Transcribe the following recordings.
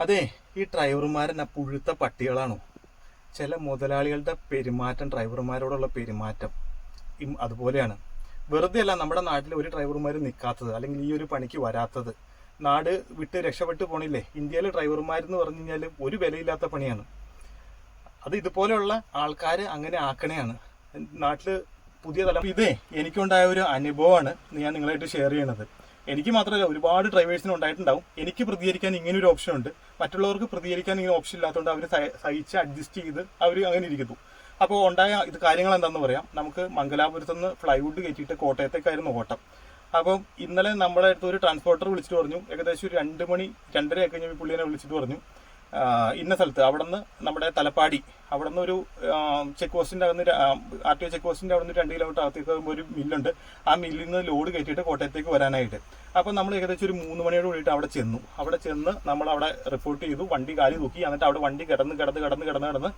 അതെ ഈ ഡ്രൈവർമാരെന്ന പുഴുത്ത പട്ടികളാണോ? ചില മുതലാളികളുടെ പെരുമാറ്റം ഡ്രൈവർമാരോടുള്ള പെരുമാറ്റം അതുപോലെയാണ്. വെറുതെ അല്ല നമ്മുടെ നാട്ടിൽ ഒരു ഡ്രൈവർമാർ നിൽക്കാത്തത് അല്ലെങ്കിൽ ഈ ഒരു പണിക്ക് വരാത്തത്. നാട് വിട്ട് രക്ഷപ്പെട്ടു പോണില്ലേ? ഇന്ത്യയിലെ ഡ്രൈവർമാരെന്ന് പറഞ്ഞു കഴിഞ്ഞാൽ ഒരു വിലയില്ലാത്ത പണിയാണ്. അത് ഇതുപോലെയുള്ള ആൾക്കാർ അങ്ങനെ ആക്കണയാണ്. നാട്ടിൽ പുതിയ തലം ഇതേ എനിക്കുണ്ടായ ഒരു അനുഭവമാണ് ഞാൻ നിങ്ങളായിട്ട് ഷെയർ ചെയ്യണത്. എനിക്ക് മാത്രമല്ല ഒരുപാട് ഡ്രൈവേഴ്സിന് ഉണ്ടായിട്ടുണ്ടാവും. എനിക്ക് പ്രതികരിക്കാൻ ഇങ്ങനെ ഒരു ഓപ്ഷൻ ഉണ്ട്. മറ്റുള്ളവർക്ക് പ്രതികരിക്കാൻ ഇങ്ങനെ ഓപ്ഷൻ ഇല്ലാത്തതുകൊണ്ട് അവർ സഹിച്ച് അഡ്ജസ്റ്റ് ചെയ്ത് അവർ അങ്ങനെ ഇരിക്കുന്നു. അപ്പോൾ ഉണ്ടായ ഇത് കാര്യങ്ങൾ എന്താണെന്ന് പറയാം. നമുക്ക് മംഗലാപുരത്ത് നിന്ന് ഫ്ലൈവുഡ് കയറ്റിയിട്ട് കോട്ടയത്തേക്കായിരുന്നു ഓട്ടം. അപ്പം ഇന്നലെ നമ്മുടെ അടുത്ത് ഒരു ട്രാൻസ്പോർട്ടർ വിളിച്ചിട്ട് പറഞ്ഞു. ഏകദേശം ഒരു രണ്ട് മണി രണ്ടര ഒക്കെ കഴിഞ്ഞ് പുള്ളിനെ വിളിച്ചിട്ട് പറഞ്ഞു. ഇന്ന സ്ഥലത്ത് അവിടെ നിന്ന് നമ്മുടെ തലപ്പാടി അവിടെ നിന്ന് ഒരു ചെക്ക് പോസ്റ്റിന്റെ അകന്ന് ആർ ടി ഒ ചെക്ക് പോസ്റ്റിന്റെ അവിടെ നിന്ന് രണ്ട് കിലോമീറ്റർ അകത്തേക്ക് ഒരു മില്ലുണ്ട്. ആ മില്ലിൽ നിന്ന് ലോഡ് കയറ്റിയിട്ട് കോട്ടയത്തേക്ക് വരാനായിട്ട്. അപ്പോൾ നമ്മൾ ഏകദേശം ഒരു മൂന്ന് മണിയോട് കൂടിയിട്ട് അവിടെ ചെന്നു. അവിടെ ചെന്ന് നമ്മൾ അവിടെ റിപ്പോർട്ട് ചെയ്തു. വണ്ടി കാലി തൂക്കി. എന്നിട്ട് അവിടെ വണ്ടി കിടന്ന് കിടന്ന് കിടന്ന് കിടന്ന് കിടന്ന്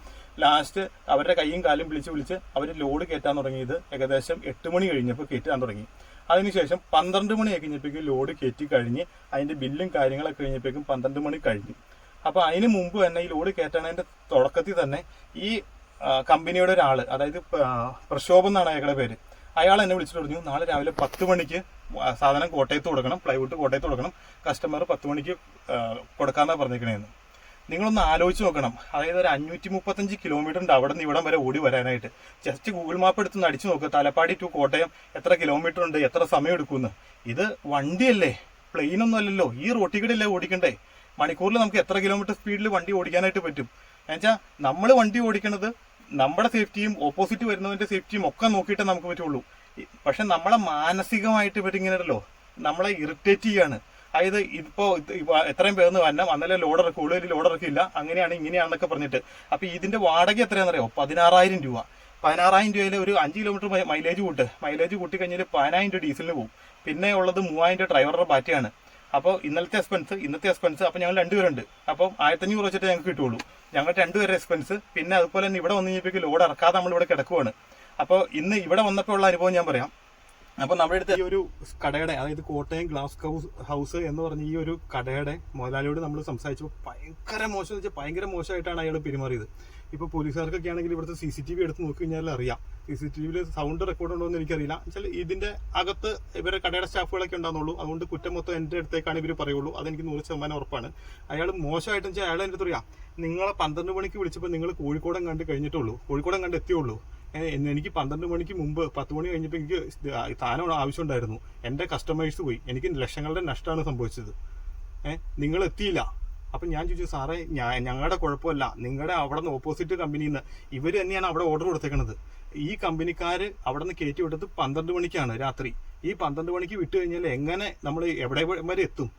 ലാസ്റ്റ് അവരുടെ കൈയും കാലും വിളിച്ച് വിളിച്ച് അവർ ലോഡ് കയറ്റാൻ തുടങ്ങിയത് ഏകദേശം എട്ട് മണി കഴിഞ്ഞപ്പോൾ കയറ്റാൻ തുടങ്ങി. അതിനുശേഷം പന്ത്രണ്ട് മണി കഴിഞ്ഞപ്പോഴേക്കും ലോഡ് കയറ്റി കഴിഞ്ഞ് അതിന്റെ ബില്ലും കാര്യങ്ങളൊക്കെ കഴിഞ്ഞപ്പോഴേക്കും പന്ത്രണ്ട് മണി കഴിഞ്ഞു. അപ്പൊ അതിന് മുമ്പ് തന്നെ ഈ ലോഡ് കയറ്റണതിന്റെ തുടക്കത്തിൽ തന്നെ ഈ കമ്പനിയുടെ ഒരാൾ അതായത് പ്രക്ഷോഭം എന്നാണ് അയാളുടെ പേര് അയാൾ എന്നെ വിളിച്ചിട്ട് പറഞ്ഞു നാളെ രാവിലെ പത്ത് മണിക്ക് സാധനം കോട്ടയത്ത് കൊടുക്കണം പ്ലൈവുഡ് കോട്ടയത്ത് കൊടുക്കണം കസ്റ്റമർ പത്ത് മണിക്ക് ആ, കൊടുക്കാന്നാ പറഞ്ഞേക്കണേന്ന് നിങ്ങളൊന്ന് ആലോചിച്ച് നോക്കണം. അതായത് ഒരു അഞ്ഞൂറ്റി മുപ്പത്തഞ്ച് കിലോമീറ്റർ ഉണ്ട് അവിടെ നിന്ന് ഇവിടം വരെ ഓടി വരാനായിട്ട്. ജസ്റ്റ് ഗൂഗിൾ മാപ്പ് എടുത്ത് അടിച്ചു നോക്കുക തലപ്പാടി ടു കോട്ടയം എത്ര കിലോമീറ്റർ ഉണ്ട് എത്ര സമയം എടുക്കുമെന്ന് ഇത് വണ്ടിയല്ലേ? പ്ലെയിൻ ഒന്നും അല്ലല്ലോ. ഈ റോട്ടിൽ ഓടിക്കണ്ടേ? മണിക്കൂറിൽ നമുക്ക് എത്ര കിലോമീറ്റർ സ്പീഡിൽ വണ്ടി ഓടിക്കാനായിട്ട് പറ്റും? എന്നുവെച്ചാൽ നമ്മൾ വണ്ടി ഓടിക്കുന്നത് നമ്മുടെ സേഫ്റ്റിയും ഓപ്പോസിറ്റ് വരുന്നവന്റെ സേഫ്റ്റിയും ഒക്കെ നോക്കിയിട്ടേ നമുക്ക് പറ്റുള്ളൂ. പക്ഷെ നമ്മളെ മാനസികമായിട്ട് ഇവരിങ്ങനെയല്ലോ നമ്മളെ ഇറിറ്റേറ്റ് ചെയ്യാണ്. അതായത് ഇപ്പൊ എത്രയും പേർന്ന് വരണം. അന്നലെ ലോഡ് ഇറക്കും ഉള്ളിൽ ലോഡ് ഇറക്കില്ല അങ്ങനെയാണ് ഇങ്ങനെയാണെന്നൊക്കെ പറഞ്ഞിട്ട്. അപ്പൊ ഇതിന്റെ വാടക എത്രയാണെന്നറിയോ? പതിനാറായിരം രൂപ. പതിനാറായിരം രൂപയിൽ ഒരു അഞ്ച് കിലോമീറ്റർ മൈലേജ് കൂട്ട്. മൈലേജ് കൂട്ടി കഴിഞ്ഞാൽ പതിനായിരം രൂപ ഡീസലിന് പോകും പിന്നെ ഉള്ളത് മൂവായിരം രൂപ ഡ്രൈവറുടെ ബാറ്റയാണ് അപ്പോൾ ഇന്നലത്തെ എക്സ്പെൻസ് ഇന്നത്തെ എക്സ്പെൻസ് അപ്പോൾ ഞങ്ങൾ രണ്ടുപേരുണ്ട്. അപ്പം ആയിരത്തഞ്ഞൂറ് വെച്ചിട്ട് ഞങ്ങൾക്ക് കിട്ടുള്ളൂ ഞങ്ങൾ രണ്ടുപേരുടെ എക്സ്പെൻസ് പിന്നെ അതുപോലെ തന്നെ ഇവിടെ വന്നു കഴിഞ്ഞപ്പോൾ ലോഡ് ഇറക്കാതെ നമ്മൾ ഇവിടെ കിടക്കുവാണ്. അപ്പോൾ ഇന്ന് ഇവിടെ വന്നപ്പോൾ ഉള്ള അനുഭവം ഞാൻ പറയാം. അപ്പോൾ നമ്മുടെ അടുത്ത് ഈ ഒരു കടയുടെ അതായത് കോട്ടയം ഗ്ലാസ് ഹൗസ് ഹൗസ് എന്ന് പറഞ്ഞ ഈ ഒരു കടയുടെ മുതലാളിയോട് നമ്മൾ സംസാരിച്ചപ്പോൾ ഭയങ്കര മോശം എന്ന് വെച്ചാൽ ഭയങ്കര മോശമായിട്ടാണ് അയാൾ പെരുമാറിയത്. ഇപ്പൊ പോലീസുകാർക്കൊക്കെ ആണെങ്കിൽ ഇവിടുത്തെ സി സി ടി വി എടുത്ത് നോക്കി കഴിഞ്ഞാൽ അറിയാം. സി സി ടി വിയിൽ സൗണ്ട് റെക്കോർഡ് ഉണ്ടോ എന്ന് എനിക്കറിയില്ല. വെച്ചാൽ ഇതിന്റെ അകത്ത് ഇവരെ കടയുടെ സ്റ്റാഫുകളൊക്കെ ഉണ്ടാകുന്നുള്ളൂ അതുകൊണ്ട് കുറ്റം മൊത്തം എന്റെ അടുത്തേക്കാണ് ഇവർ പറയുള്ളൂ. അതെനിക്ക് നൂറ് ശതമാനം ഉറപ്പാണ്. അയാൾ മോശമായിട്ടെന്ന് വെച്ചാൽ അയാൾ എന്റെ പറയാം നിങ്ങളെ പന്ത്രണ്ട് മണിക്ക് വിളിച്ചപ്പോൾ നിങ്ങൾ കോഴിക്കോടം കണ്ട് കഴിഞ്ഞിട്ടുള്ളൂ. കോഴിക്കോടം കണ്ട് എത്തിയുള്ളൂ. എനിക്ക് പന്ത്രണ്ട് മണിക്ക് മുമ്പ് പത്ത് മണി കഴിഞ്ഞപ്പോൾ എനിക്ക് സ്ഥാനം ആവശ്യമുണ്ടായിരുന്നു. എന്റെ കസ്റ്റമേഴ്സ് പോയി. എനിക്ക് ലക്ഷങ്ങളുടെ നഷ്ടമാണ് സംഭവിച്ചത്. നിങ്ങൾ എത്തിയില്ല അപ്പൊ ഞാൻ ചോദിച്ചു സാറേ ഞങ്ങളുടെ കുഴപ്പമല്ല. നിങ്ങളുടെ അവിടെ നിന്ന് ഓപ്പോസിറ്റ് കമ്പനിയിൽ നിന്ന് ഇവർ തന്നെയാണ് അവിടെ ഓർഡർ കൊടുത്തേക്കുന്നത് ഈ കമ്പനിക്കാർ അവിടെ നിന്ന് കയറ്റി വിട്ടത് പന്ത്രണ്ട് മണിക്കാണ് രാത്രി. ഈ പന്ത്രണ്ട് മണിക്ക് വിട്ടു കഴിഞ്ഞാൽ എങ്ങനെ നമ്മൾ എവിടെ വരെ എത്തും?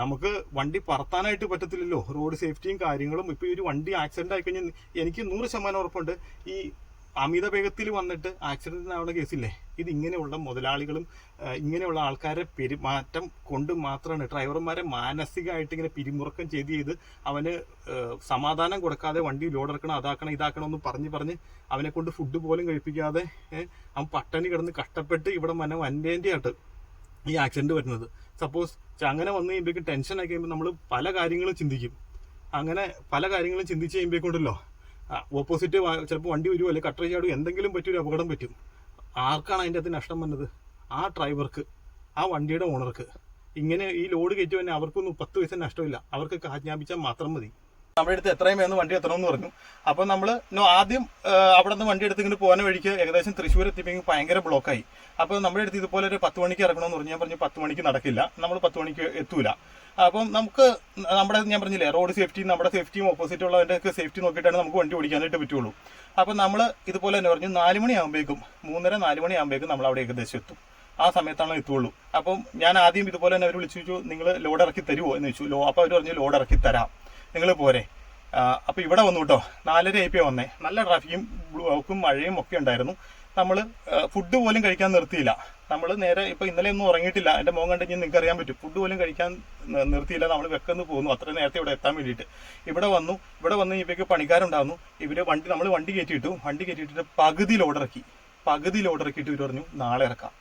നമുക്ക് വണ്ടി പറത്താനായിട്ട് പറ്റത്തില്ലല്ലോ. റോഡ് സേഫ്റ്റിയും കാര്യങ്ങളും ഇപ്പൊ ഈ ഒരു വണ്ടി ആക്സിഡന്റ് ആയി കഴിഞ്ഞാൽ എനിക്ക് നൂറ് ശതമാനം ഉറപ്പുണ്ട്. ഈ അമിത വേഗത്തിൽ വന്നിട്ട് ആക്സിഡന്റ് ആവുന്ന കേസില്ലേ? ഇത് ഇങ്ങനെയുള്ള മുതലാളികളും ഇങ്ങനെയുള്ള ആൾക്കാരെ പെരുമാറ്റം കൊണ്ട് മാത്രമാണ് ഡ്രൈവർമാരെ മാനസികമായിട്ട് ഇങ്ങനെ പിരിമുറുക്കം ചെയ്ത് ചെയ്ത് അവന് സമാധാനം കൊടുക്കാതെ വണ്ടി ലോഡ് ഇറക്കണം അതാക്കണം ഇതാക്കണം എന്ന് പറഞ്ഞ് പറഞ്ഞ് അവനെ കൊണ്ട് ഫുഡ് പോലും കഴിപ്പിക്കാതെ അവൻ പട്ടണി കിടന്ന് കഷ്ടപ്പെട്ട് ഇവിടെ മനം ആയിട്ട് ഈ ആക്സിഡന്റ് വരുന്നത്. സപ്പോസ് അങ്ങനെ വന്നു കഴിയുമ്പോഴേക്കും ടെൻഷൻ ആയി കഴിയുമ്പോൾ നമ്മൾ പല കാര്യങ്ങളും ചിന്തിക്കും. അങ്ങനെ പല കാര്യങ്ങളും ചിന്തിച്ച് കഴിയുമ്പോഴേക്കുണ്ടല്ലോ ഓപ്പോസിറ്റ് ചിലപ്പോൾ വണ്ടി വരുമോ അല്ലെങ്കിൽ കട്ടർ ചാടും എന്തെങ്കിലും പറ്റിയൊരു അപകടം പറ്റും. ആർക്കാണ് അതിന്റെ അകത്ത് നഷ്ടം വന്നത്? ആ ഡ്രൈവർക്ക് ആ വണ്ടിയുടെ ഓണർക്ക് ഇങ്ങനെ ഈ ലോഡ് കയറ്റി തന്നെ അവർക്കൊന്നും പത്ത് പൈസ നഷ്ടമില്ല. അവർക്ക് ആജ്ഞാപിച്ചാൽ മാത്രം മതി. നമ്മുടെ അടുത്ത് എത്രയും വേണം വണ്ടി എത്തണമെന്ന് പറഞ്ഞു. അപ്പോൾ നമ്മൾ ആദ്യം അവിടെ നിന്ന് വണ്ടി എടുത്ത് ഇങ്ങനെ പോകുന്ന വഴിക്ക് ഏകദേശം തൃശ്ശൂർ എത്തിയപ്പോൾ ഭയങ്കര ബ്ലോക്കായി അപ്പോൾ നമ്മുടെ അടുത്ത് ഇതുപോലെ ഒരു പത്ത് മണിക്ക് ഇറങ്ങണമെന്ന് പറഞ്ഞു. ഞാൻ പറഞ്ഞു പത്ത് മണിക്ക് നടക്കില്ല. നമ്മൾ പത്ത് മണിക്ക് എത്തൂല. അപ്പം നമുക്ക് നമ്മുടെ ഞാൻ പറഞ്ഞില്ലേ റോഡ് സേഫ്റ്റിയും നമ്മുടെ സേഫ്റ്റിയും ഓപ്പോസിറ്റ് ഉള്ളതിന്റെ ഒക്കെ സേഫ്റ്റി നോക്കിയിട്ടാണ് നമുക്ക് വണ്ടി ഓടിക്കാനായിട്ട് പറ്റുള്ളൂ. അപ്പം നമ്മൾ ഇതുപോലെ തന്നെ പറഞ്ഞു നാല് മണിയാകുമ്പോഴേക്കും മൂന്നര നാല് മണിയാകുമ്പോഴേക്കും നമ്മൾ അവിടെ ഏകദേശം എത്തും. ആ സമയത്താണ് എത്തുള്ളൂ. അപ്പം ഞാൻ ആദ്യം ഇതുപോലെ തന്നെ അവർ വിളിച്ചു ചോദിച്ചു നിങ്ങൾ ലോഡ് ഇറക്കി തരുമോ എന്ന് ചോദിച്ചു. ലോ അപ്പോൾ അവർ പറഞ്ഞു ലോഡ് ഇറക്കി തരാം. നിങ്ങൾ പോരെ. അപ്പോൾ അപ്പൊ ഇവിടെ വന്നു കേട്ടോ. നാലര ആയിപ്പോ വന്നേ. നല്ല ട്രാഫിക്കും ബ്ലോക്കും മഴയും ഒക്കെ ഉണ്ടായിരുന്നു. നമ്മൾ ഫുഡ് പോലും കഴിക്കാൻ നിർത്തിയില്ല. നമ്മൾ നേരെ ഇപ്പൊ ഇന്നലെ ഒന്നും ഉറങ്ങിയിട്ടില്ല. എന്റെ മോൻ കണ്ടു നിങ്ങൾക്ക് അറിയാൻ പറ്റും. ഫുഡ് പോലും കഴിക്കാൻ നിർത്തിയില്ല. നമ്മൾ വെക്കുന്ന പോകുന്നു അത്ര നേരത്തെ ഇവിടെ എത്താൻ വേണ്ടിയിട്ട്. ഇവിടെ വന്നു. ഇവിടെ വന്ന് ഇവയ്ക്ക് പണിക്കാരുണ്ടായിരുന്നു ഇവർ വണ്ടി നമ്മൾ വണ്ടി കയറ്റിയിട്ടു. വണ്ടി കയറ്റിയിട്ട് പകുതി ലോഡിറക്കി പകുതി ലോഡിറക്കിയിട്ട് ഇവർ പറഞ്ഞു നാളെ ഇറക്കാം.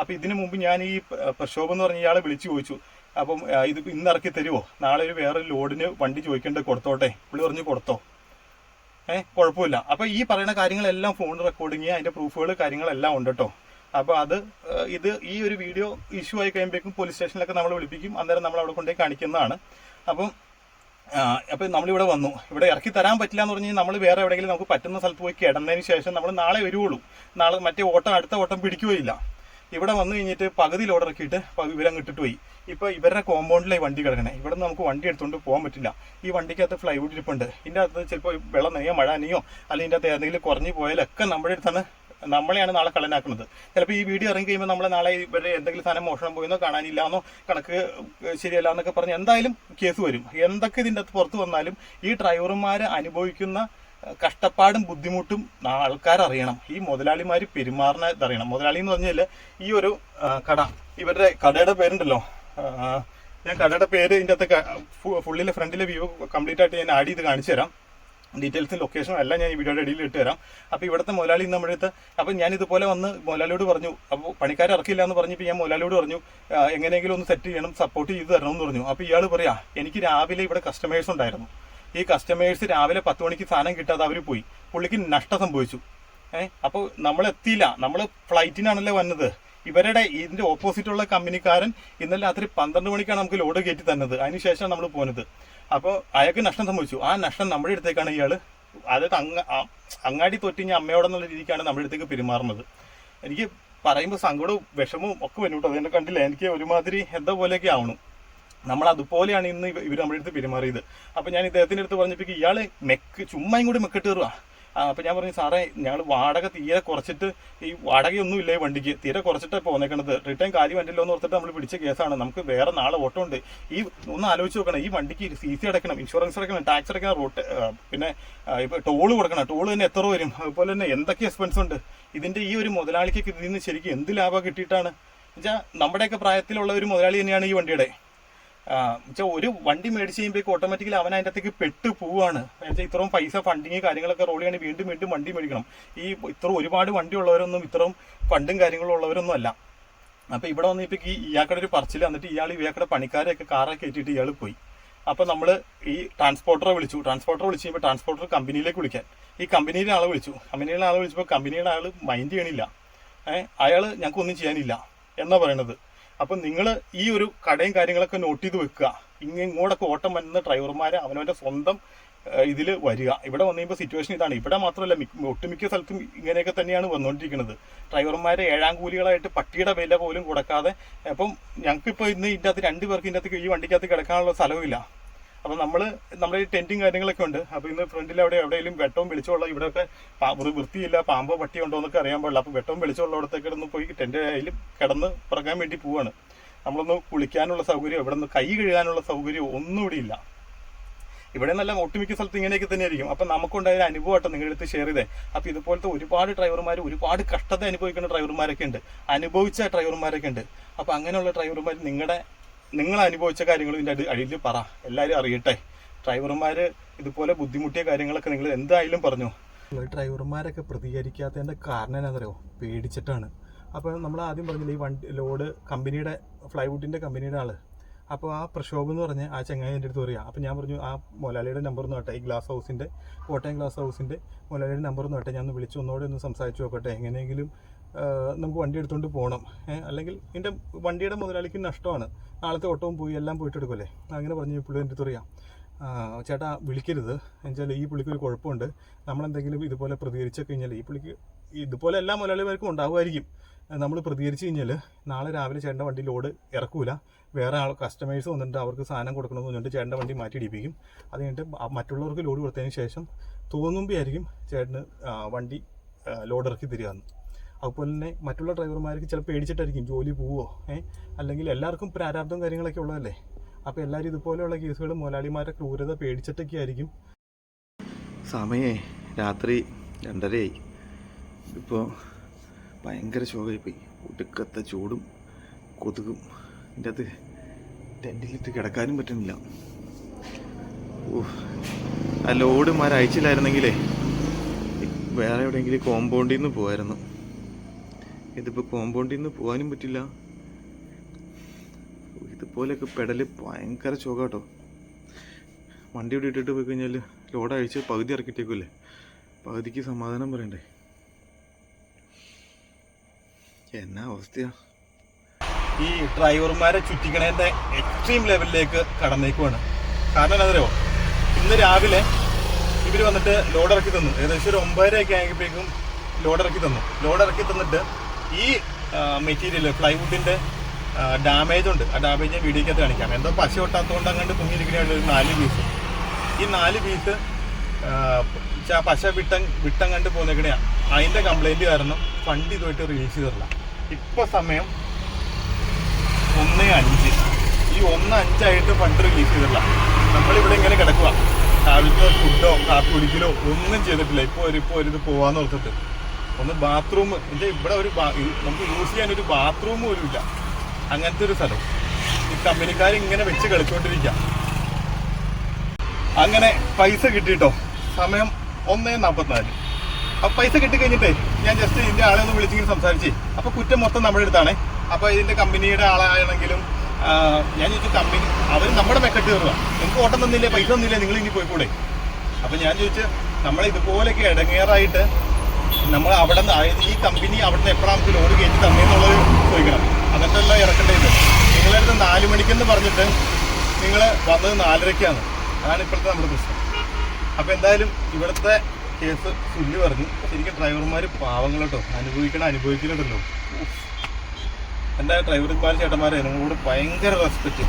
അപ്പൊ ഇതിനു മുമ്പ് ഞാൻ ഈ പ്രക്ഷോഭം എന്ന് പറഞ്ഞ ഇയാളെ വിളിച്ചു ചോദിച്ചു. അപ്പം ഇത് ഇന്ന് ഇറക്കി തരുമോ നാളെ ഒരു വേറൊരു ലോഡിന് വണ്ടി ചോദിക്കേണ്ടത് കൊടുത്തോട്ടെ. പുള്ളി പറഞ്ഞു കൊടുത്തോ. ഏഹ് കുഴപ്പമില്ല. അപ്പൊ ഈ പറയുന്ന കാര്യങ്ങളെല്ലാം ഫോൺ റെക്കോർഡിങ് അതിന്റെ പ്രൂഫുകൾ കാര്യങ്ങളെല്ലാം ഉണ്ട് കേട്ടോ അപ്പൊ അത് ഇത് ഈ ഒരു വീഡിയോ ഇഷ്യൂ ആയി കഴിയുമ്പോഴേക്കും പോലീസ് സ്റ്റേഷനിലൊക്കെ നമ്മൾ വിളിപ്പിക്കും. അന്നേരം നമ്മൾ അവിടെ കൊണ്ടുപോയി കാണിക്കുന്നതാണ്. അപ്പം അപ്പോൾ നമ്മളിവിടെ വന്നു. ഇവിടെ ഇറക്കി തരാൻ പറ്റില്ല എന്ന് പറഞ്ഞാൽ നമ്മൾ വേറെ എവിടെയെങ്കിലും നമുക്ക് പറ്റുന്ന സ്ഥലത്ത് പോയി കിടന്നതിന് ശേഷം നമ്മൾ നാളെ വരുവുള്ളൂ. നാളെ മറ്റേ ഓട്ടം അടുത്ത ഓട്ടം പിടിക്കുകയില്ല. ഇവിടെ വന്നു കഴിഞ്ഞിട്ട് പകുതി ലോഡ് ഇറക്കിയിട്ട് വിവരം ഇട്ടിട്ട് പോയി. ഇപ്പൊ ഇവരുടെ കോമ്പൗണ്ടിലെ വണ്ടി കിടക്കണേ. ഇവിടെ നമുക്ക് വണ്ടി എടുത്തുകൊണ്ട് പോകാൻ പറ്റില്ല. ഈ വണ്ടിക്കകത്ത് ഫ്ലൈവുഡ് ഇരിപ്പുണ്ട്. ഇതിന്റെ അകത്ത് ചിലപ്പോൾ വെള്ളം നെയ്യോ മഴ നെയ്യോ അല്ലെങ്കിൽ ഇതിന്റെ അകത്ത് ഏതെങ്കിലും കുറഞ്ഞു പോയാലൊക്കെ നമ്മുടെ അടുത്താണ് നമ്മളെയാണ് നാളെ കള്ളനാക്കുന്നത്. ചിലപ്പോൾ ഈ വീഡിയോ ഇറങ്ങി കഴിയുമ്പോൾ നമ്മളെ നാളെ ഇവരുടെ എന്തെങ്കിലും സാധനം മോഷണം പോയെന്നോ കാണാനില്ല എന്നോ കണക്ക് ശരിയല്ല എന്നൊക്കെ പറഞ്ഞ് എന്തായാലും കേസ് വരും. എന്തൊക്കെ ഇതിന്റെ അകത്ത് പുറത്ത് വന്നാലും ഈ ഡ്രൈവർമാർ അനുഭവിക്കുന്ന കഷ്ടപ്പാടും ബുദ്ധിമുട്ടും ആൾക്കാരറിയണം ഈ മുതലാളിമാർ പെരുമാറുന്ന അറിയണം. മുതലാളി എന്ന് പറഞ്ഞാൽ ഈ ഒരു കട. ഇവരുടെ കടയുടെ പേരുണ്ടല്ലോ. ഞാൻ കടയുടെ പേര് ഇതിന്റെ അകത്ത് ഫുള്ളിലെ ഫ്രണ്ടിലെ വ്യൂ കംപ്ലീറ്റ് ആയിട്ട് ഞാൻ ആഡ് ചെയ്ത് കാണിച്ചു തരാം. ഡീറ്റെയിൽസും ലൊക്കേഷനും എല്ലാം ഞാൻ ഈ വീഡിയോയുടെ ഇടയിൽ ഇട്ട് തരാം. അപ്പോൾ ഇവിടുത്തെ മുതലാളി നമ്മുടെ അപ്പോൾ അപ്പം ഞാൻ ഇതുപോലെ വന്ന് മുതലാളിയോട് പറഞ്ഞു അപ്പോൾ പണിക്കാരെ ഇറക്കില്ല എന്ന് പറഞ്ഞപ്പോൾ ഞാൻ മുതലാളിയോട് പറഞ്ഞു എങ്ങനെയെങ്കിലും ഒന്ന് സെറ്റ് ചെയ്യണം സപ്പോർട്ട് ചെയ്ത് തരണം എന്ന് പറഞ്ഞു. അപ്പോൾ ഇയാൾ പറയാ എനിക്ക് രാവിലെ ഇവിടെ കസ്റ്റമേഴ്സ് ഉണ്ടായിരുന്നു. ഈ കസ്റ്റമേഴ്സ് രാവിലെ പത്ത് മണിക്ക് സാധനം കിട്ടാതെ അവർ പോയി. പുള്ളിക്ക് നഷ്ടം സംഭവിച്ചു. ഏഹ് അപ്പോൾ നമ്മൾ എത്തിയില്ല. നമ്മൾ ഫ്ലൈറ്റിനാണല്ലോ വന്നത്. ഇവരുടെ ഇതിന്റെ ഓപ്പോസിറ്റുള്ള കമ്പനിക്കാരൻ ഇന്നലെ രാത്രി പന്ത്രണ്ട് മണിക്കാണ് നമുക്ക് ലോഡ് കയറ്റി തന്നത്. അതിനുശേഷമാണ് നമ്മൾ പോകുന്നത് അപ്പോൾ അയാൾക്ക് നഷ്ടം സംഭവിച്ചു. ആ നഷ്ടം നമ്മുടെ അടുത്തേക്കാണ് ഇയാൾ അതായത് അങ്ങ അങ്ങാടി തൊറ്റിഞ്ഞ അമ്മയോടെന്നുള്ള രീതിക്കാണ് നമ്മുടെ അടുത്തേക്ക് പെരുമാറുന്നത്. എനിക്ക് പറയുമ്പോൾ സങ്കടവും വിഷമവും ഒക്കെ വരും കേട്ടോ. അതെന്നെ കണ്ടില്ല? എനിക്ക് ഒരുമാതിരി എന്താ പോലെയൊക്കെ ആവണം. നമ്മൾ അതുപോലെയാണ് ഇന്ന് ഇവർ നമ്മുടെ അടുത്ത് പെരുമാറിയത്. അപ്പൊ ഞാൻ ഇദ്ദേഹത്തിന്റെ അടുത്ത് പറഞ്ഞപ്പോ ഇയാൾ മെക്ക് ചുമ്മായും കൂടി മെക്കിട്ട് കയറുക അപ്പൊ ഞാൻ പറഞ്ഞു സാറേ ഞങ്ങൾ വാടക തീരെ കുറച്ചിട്ട് ഈ വാടകയൊന്നും ഇല്ല ഈ വണ്ടിക്ക്. തീരെ കുറച്ചിട്ടാണ് പോന്നേക്കണത് റിട്ടേൺ കാര്യം വണ്ടില്ലോ എന്ന് ഓർത്തിട്ട് നമ്മൾ പിടിച്ച കേസാണ്. നമുക്ക് വേറെ നാളെ ഓട്ടം ഉണ്ട്. ഈ ഒന്ന് ആലോചിച്ച് നോക്കണം. ഈ വണ്ടിക്ക് സി സി അടയ്ക്കണം ഇൻഷുറൻസ് അടക്കണം ടാക്സ് അടക്കണം റോട്ട് പിന്നെ ഇപ്പോൾ ഇപ്പൊ ടോൾ കൊടുക്കണം. ടോൾ തന്നെ എത്ര വരും? അതുപോലെ തന്നെ എന്തൊക്കെ എക്സ്പെൻസ് ഉണ്ട്? ഇതിന്റെ ഈ ഒരു മുതലാളിക്ക് ഇതിൽ നിന്ന് ശരിക്കും എന്ത് ലാഭം കിട്ടിയിട്ടാണ്? വെച്ചാൽ നമ്മുടെയൊക്കെ പ്രായത്തിലുള്ള ഒരു മുതലാളി തന്നെയാണ് ഈ വണ്ടിയുടെ. ഒരു വണ്ടി മേടിച്ച് കഴിയുമ്പോൾ ഓട്ടോമാറ്റിക്കലി അവൻ അതിന്റെ അകത്തേക്ക് പെട്ട് പോവാണ്. എന്നുവെച്ചാൽ ഇത്രയും പൈസ ഫണ്ടിങ് കാര്യങ്ങളൊക്കെ റോൾ ചെയ്യണമെങ്കിൽ വീണ്ടും വീണ്ടും വണ്ടി മേടിക്കണം. ഈ ഇത്ര ഒരുപാട് വണ്ടി ഉള്ളവരൊന്നും ഇത്രയും ഫണ്ടും കാര്യങ്ങളും ഉള്ളവരൊന്നും അല്ല. അപ്പൊ ഇവിടെ വന്ന് ഇപ്പൊ ഈ ഇയാൾക്കടെ ഒരു പറച്ചിൽ എന്നിട്ട് ഇയാൾ ഇയാൾക്കടെ പണിക്കാരെയൊക്കെ കാറൊക്കെ കയറ്റിയിട്ട് ഇയാൾ പോയി. അപ്പൊ നമ്മൾ ഈ ട്രാൻസ്പോർട്ടറെ വിളിച്ചു. ട്രാൻസ്പോർട്ടറെ വിളിച്ച് കഴിയുമ്പോൾ ട്രാൻസ്പോർട്ടർ കമ്പനിയിലേക്ക് വിളിക്കാൻ. ഈ കമ്പനിയിലെ ആളെ വിളിച്ചു. കമ്പനിയിലെ ആളെ വിളിച്ചപ്പോൾ കമ്പനിയുടെ ആൾ മൈൻഡ് ചെയ്യണില്ല. അയാൾ ഞങ്ങൾക്കൊന്നും ചെയ്യാനില്ല. എന്നാ പറയണത്? അപ്പൊ നിങ്ങൾ ഈ ഒരു കടയും കാര്യങ്ങളൊക്കെ നോട്ട് ചെയ്ത് വെക്കുക. ഇങ്ങ ഇങ്ങോട്ടൊക്കെ ഓട്ടം വരുന്ന ഡ്രൈവർമാർ അവനവന്റെ സ്വന്തം ഇതിൽ വരിക. ഇവിടെ വന്നു കഴിയുമ്പോൾ സിറ്റുവേഷൻ ഇതാണ്. ഇവിടെ മാത്രമല്ല ഒട്ടുമിക്ക സ്ഥലത്തും ഇങ്ങനെയൊക്കെ തന്നെയാണ് വന്നുകൊണ്ടിരിക്കുന്നത് ഡ്രൈവർമാരെ ഏഴാം കൂലികളായിട്ട് പട്ടിയുടെ വില പോലും കൊടുക്കാതെ അപ്പം ഞങ്ങൾക്കിപ്പോൾ ഇന്ന് ഇതിന്റെ അകത്ത് രണ്ട് പേർക്ക് ഈ വണ്ടിക്കകത്ത് കിടക്കാനുള്ള സ്ഥലവുമില്ല. അപ്പം നമ്മൾ നമ്മുടെ ഈ ടെന്റും കാര്യങ്ങളൊക്കെ ഉണ്ട്. അപ്പോൾ ഇന്ന് ഫ്രണ്ടിൽ അവിടെ എവിടെയെങ്കിലും വെട്ടവും വെളിച്ചമുള്ള ഇവിടെയൊക്കെ വൃത്തിയില്ല പാമ്പോ പട്ടിയോ ഉണ്ടോ എന്നൊക്കെ അറിയാൻ പാടില്ല. അപ്പോൾ വെട്ടവും വെളിച്ചമുള്ളിടത്തേക്ക് കിടന്ന് പോയി ടെന്റ് അതിൽ കിടന്ന് പിറക്കാൻ വേണ്ടി പോവാണ്. നമ്മളൊന്ന് കുളിക്കാനുള്ള സൗകര്യം ഇവിടെ നിന്ന് കൈ കഴുകാനുള്ള സൗകര്യം ഒന്നും ഇവിടെ ഇല്ല. ഇവിടെ നല്ല ഒട്ടുമിക്ക സ്ഥലത്ത് ഇങ്ങനെയൊക്കെ തന്നെയായിരിക്കും. അപ്പം നമുക്കുണ്ടായ അനുഭവമായിട്ട് നിങ്ങളുടെ അടുത്ത് ഷെയർ ചെയ്തേ. അപ്പം ഇതുപോലത്തെ ഒരുപാട് ഡ്രൈവർമാർ ഒരുപാട് കഷ്ടത അനുഭവിക്കുന്ന ഡ്രൈവർമാരൊക്കെ ഉണ്ട്. അനുഭവിച്ച ഡ്രൈവർമാരൊക്കെ ഉണ്ട്. അപ്പം അങ്ങനെയുള്ള ഡ്രൈവർമാർ നിങ്ങളുടെ നിങ്ങൾ അനുഭവിച്ച കാര്യങ്ങൾ ഇതിന്റെ അടി അടിയിൽ പറ. എല്ലാവരും അറിയട്ടെ. ഡ്രൈവർമാർ ഇതുപോലെ ബുദ്ധിമുട്ടിയ കാര്യങ്ങളൊക്കെ നിങ്ങൾ എന്തായാലും പറഞ്ഞു. ഡ്രൈവർമാരൊക്കെ പ്രതികരിക്കാത്തതിന്റെ കാരണം എന്നാണെന്നറിയോ പേടിച്ചിട്ടാണ്. അപ്പോൾ നമ്മൾ ആദ്യം പറഞ്ഞില്ല ഈ വണ്ടി ലോഡ് കമ്പനിയുടെ ഫ്ലൈവുഡിന്റെ കമ്പനിയുടെ ആൾ അപ്പോൾ ആ പ്രക്ഷോഭം എന്ന് പറഞ്ഞ് ആ ചങ്ങായി എന്റെ അടുത്ത് പറയാം. അപ്പോൾ ഞാൻ പറഞ്ഞു ആ മൊലാലിയുടെ നമ്പർ ഒന്ന് കേട്ടെ ഈ ഗ്ലാസ് ഹൗസിന്റെ കോട്ടയം ഗ്ലാസ് ഹൗസിന്റെ മൊലാലിയുടെ നമ്പർ ഒന്ന് കേട്ടെ ഞാൻ ഒന്ന് വിളിച്ച് ഒന്നോടെ ഒന്ന് സംസാരിച്ച് നോക്കട്ടെ. എങ്ങനെയെങ്കിലും നമുക്ക് വണ്ടി എടുത്തുകൊണ്ട് പോകണം അല്ലെങ്കിൽ എന്റെ വണ്ടിയുടെ മുതലാളിക്ക് നഷ്ടമാണ്. നാളത്തെ ഓട്ടവും പോയി എല്ലാം പോയിട്ട് എടുക്കുമല്ലേ അങ്ങനെ പറഞ്ഞ് പുള്ളി എന്റെ അടുത്ത് പറയാം. ചേട്ടാ വിളിക്കരുത്. എന്നുവെച്ചാൽ ഈ പുള്ളിക്ക് ഒരു കുഴപ്പമുണ്ട്. നമ്മളെന്തെങ്കിലും ഇതുപോലെ പ്രതികരിച്ചു കഴിഞ്ഞാൽ ഈ പുള്ളിക്ക് ഇതുപോലെ എല്ലാ മുതലാളിമാർക്കും ഉണ്ടാകുമായിരിക്കും നമ്മൾ പ്രതികരിച്ചു കഴിഞ്ഞാൽ നാളെ രാവിലെ ചേട്ടന്റെ വണ്ടി ലോഡ് ഇറക്കൂല. വേറെ ആൾ കസ്റ്റമേഴ്സ് വന്നിട്ട് അവർക്ക് സാധനം കൊടുക്കണമെന്ന് പറഞ്ഞിട്ട് ചേട്ടന്റെ വണ്ടി മാറ്റി ഇടിപ്പിക്കും. അത് കഴിഞ്ഞിട്ട് മറ്റുള്ളവർക്ക് ലോഡ് കൊടുത്തതിന് ശേഷം തോന്നുമ്പോൾ ആയിരിക്കും ചേട്ടന് വണ്ടി ലോഡ് ഇറക്കി തരികയെന്ന്. അതുപോലെ തന്നെ മറ്റുള്ള ഡ്രൈവർമാർക്ക് ചിലപ്പോൾ പേടിച്ചിട്ടായിരിക്കും ജോലി പോവോ ഏഹ് അല്ലെങ്കിൽ എല്ലാവർക്കും പ്രാരാബ്ദം കാര്യങ്ങളൊക്കെ ഉള്ളതല്ലേ? അപ്പോൾ എല്ലാവരും ഇതുപോലെയുള്ള കേസുകൾ മുതലാളിമാരുടെ ക്രൂരത പേടിച്ചിട്ടൊക്കെ ആയിരിക്കും. സമയേ രാത്രി രണ്ടരയായി. ഇപ്പോൾ ഭയങ്കര ശോകമായി പോയി ഒടുക്കത്തെ ചൂടും കൊതുകും. ഇതിന്റെ അത് ടെന്റിലിട്ട് കിടക്കാനും പറ്റുന്നില്ല. ഓ ആ ലോഡ് മാരയച്ചില്ലായിരുന്നെങ്കിലേ വേറെ എവിടെയെങ്കിലും കോമ്പൗണ്ടിൽ നിന്ന് പോകായിരുന്നു ഇതിപ്പോൾ കോമ്പൗണ്ടിൽ നിന്ന് പോകാനും പറ്റില്ല. ഇതുപോലെയൊക്കെ പെടൽ ഭയങ്കര ചോക കേട്ടോ വണ്ടി ഇവിടെ ഇട്ടിട്ട് പോയി കഴിഞ്ഞാൽ ലോഡ് അഴിച്ച് പകുതി ഇറക്കിട്ടേക്കുമല്ലേ പകുതിക്ക് സമാധാനം പറയണ്ടേ? എന്നാ അവസ്ഥയാ? ഈ ഡ്രൈവർമാരെ ചുറ്റിക്കണേന്റെ എക്സ്ട്രീം ലെവലിലേക്ക് കടന്നേക്കുവാണ്. കാരണം എന്നറിയോ ഇന്ന് രാവിലെ ഇവർ വന്നിട്ട് ലോഡ് ഇറക്കി തന്നു. ഏകദേശം ഒരു ഒമ്പതരയൊക്കെ ആയപ്പോഴേക്കും ലോഡ് ഇറക്കി തന്നു. ലോഡ് ഇറക്കി തന്നിട്ട് ഈ മെറ്റീരിയൽ പ്ലൈവുഡിന്റെ ഡാമേജ് ഉണ്ട്. ആ ഡാമേജ് ഞാൻ വീഡിയോക്കകത്ത് കാണിക്കാം. എന്തോ പശ ഒട്ടാത്തതുകൊണ്ട് അങ്ങോട്ട് പൊങ്ങിയിരിക്കുകയാണ് ഒരു നാല് പീസ് ഈ നാല് പീസ് പശ വിട്ടം വിട്ടം കണ്ട് പോന്നേക്കണയാ. അതിന്റെ കംപ്ലൈന്റ് കാരണം ഫണ്ട് ഇതുമായിട്ട് റിലീസ് ചെയ്തിട്ടില്ല. ഇപ്പൊ സമയം ഒന്ന് അഞ്ച്. ഈ ഒന്ന് അഞ്ചായിട്ട് ഫണ്ട് റിലീസ് ചെയ്തിട്ടില്ല. നമ്മളിവിടെ ഇങ്ങനെ കിടക്കുക രാവിലത്തെ ഫുഡോ കാപ്പി കുടിക്കലോ ഒന്നും ചെയ്തിട്ടില്ല. ഇപ്പോൾ ഒരു ഇപ്പോൾ ഒരു ഇത് പോവാന്ന് ഓർത്തിട്ട്. ഒന്ന് ബാത്റൂം ഇത് ഇവിടെ ഒരു നമുക്ക് യൂസ് ചെയ്യാൻ ഒരു ബാത്റൂം പോലും ഇല്ല. അങ്ങനത്തെ ഒരു സ്ഥലം. ഈ കമ്പനിക്കാർ ഇങ്ങനെ വെച്ച് കളിച്ചോണ്ടിരിക്കാം. അങ്ങനെ പൈസ കിട്ടിട്ടോ? സമയം ഒന്നേ നാൽപ്പത്തിനാല് അപ്പൊ പൈസ കിട്ടി കഴിഞ്ഞിട്ടേ ഞാൻ ജസ്റ്റ് ഇതിന്റെ ആളെ ഒന്ന് വിളിച്ചിങ്ങനെ സംസാരിച്ച്. അപ്പൊ കുറ്റം മൊത്തം നമ്മുടെ അടുത്താണ്. അപ്പൊ ഇതിന്റെ കമ്പനിയുടെ ആളാണെങ്കിലും ഞാൻ ചോദിച്ചു കമ്പനി അവർ നമ്മുടെ മെക്കെട്ട് കയറുക നിങ്ങൾക്ക് ഓട്ടം തന്നില്ലേ? പൈസ തന്നില്ലേ? നിങ്ങൾ ഇനി പോയിക്കൂടെ? അപ്പൊ ഞാൻ ചോദിച്ചു നമ്മളെ ഇതുപോലെയൊക്കെ ഇടങ്ങേറായിട്ട് നമ്മൾ അവിടെ നിന്ന് ഈ കമ്പനി അവിടെ നിന്ന് എപ്പോഴാണ് നമുക്ക് ലോഡ് കയറ്റി തന്നേന്നുള്ളത് ചോദിക്കണം എന്നിട്ടല്ല ഇറക്കേണ്ടത് നിങ്ങളടുത്ത് നാല് മണിക്കെന്ന് പറഞ്ഞിട്ട് നിങ്ങൾ വന്നത് നാലരയ്ക്കാണ് അതാണ് ഇപ്പോഴത്തെ നമ്മുടെ പ്രശ്നം. അപ്പോൾ എന്തായാലും ഇവിടുത്തെ കേസ് ചൊല്ലി പറഞ്ഞു. ശരിക്കും ഡ്രൈവർമാർ പാവങ്ങൾ കേട്ടോ. അനുഭവിക്കണം അനുഭവിക്കുന്നുണ്ടല്ലോ എന്താ ഡ്രൈവർമാർ ചേട്ടന്മാരെ നിങ്ങളോട് ഭയങ്കര റെസ്പെക്റ്റ്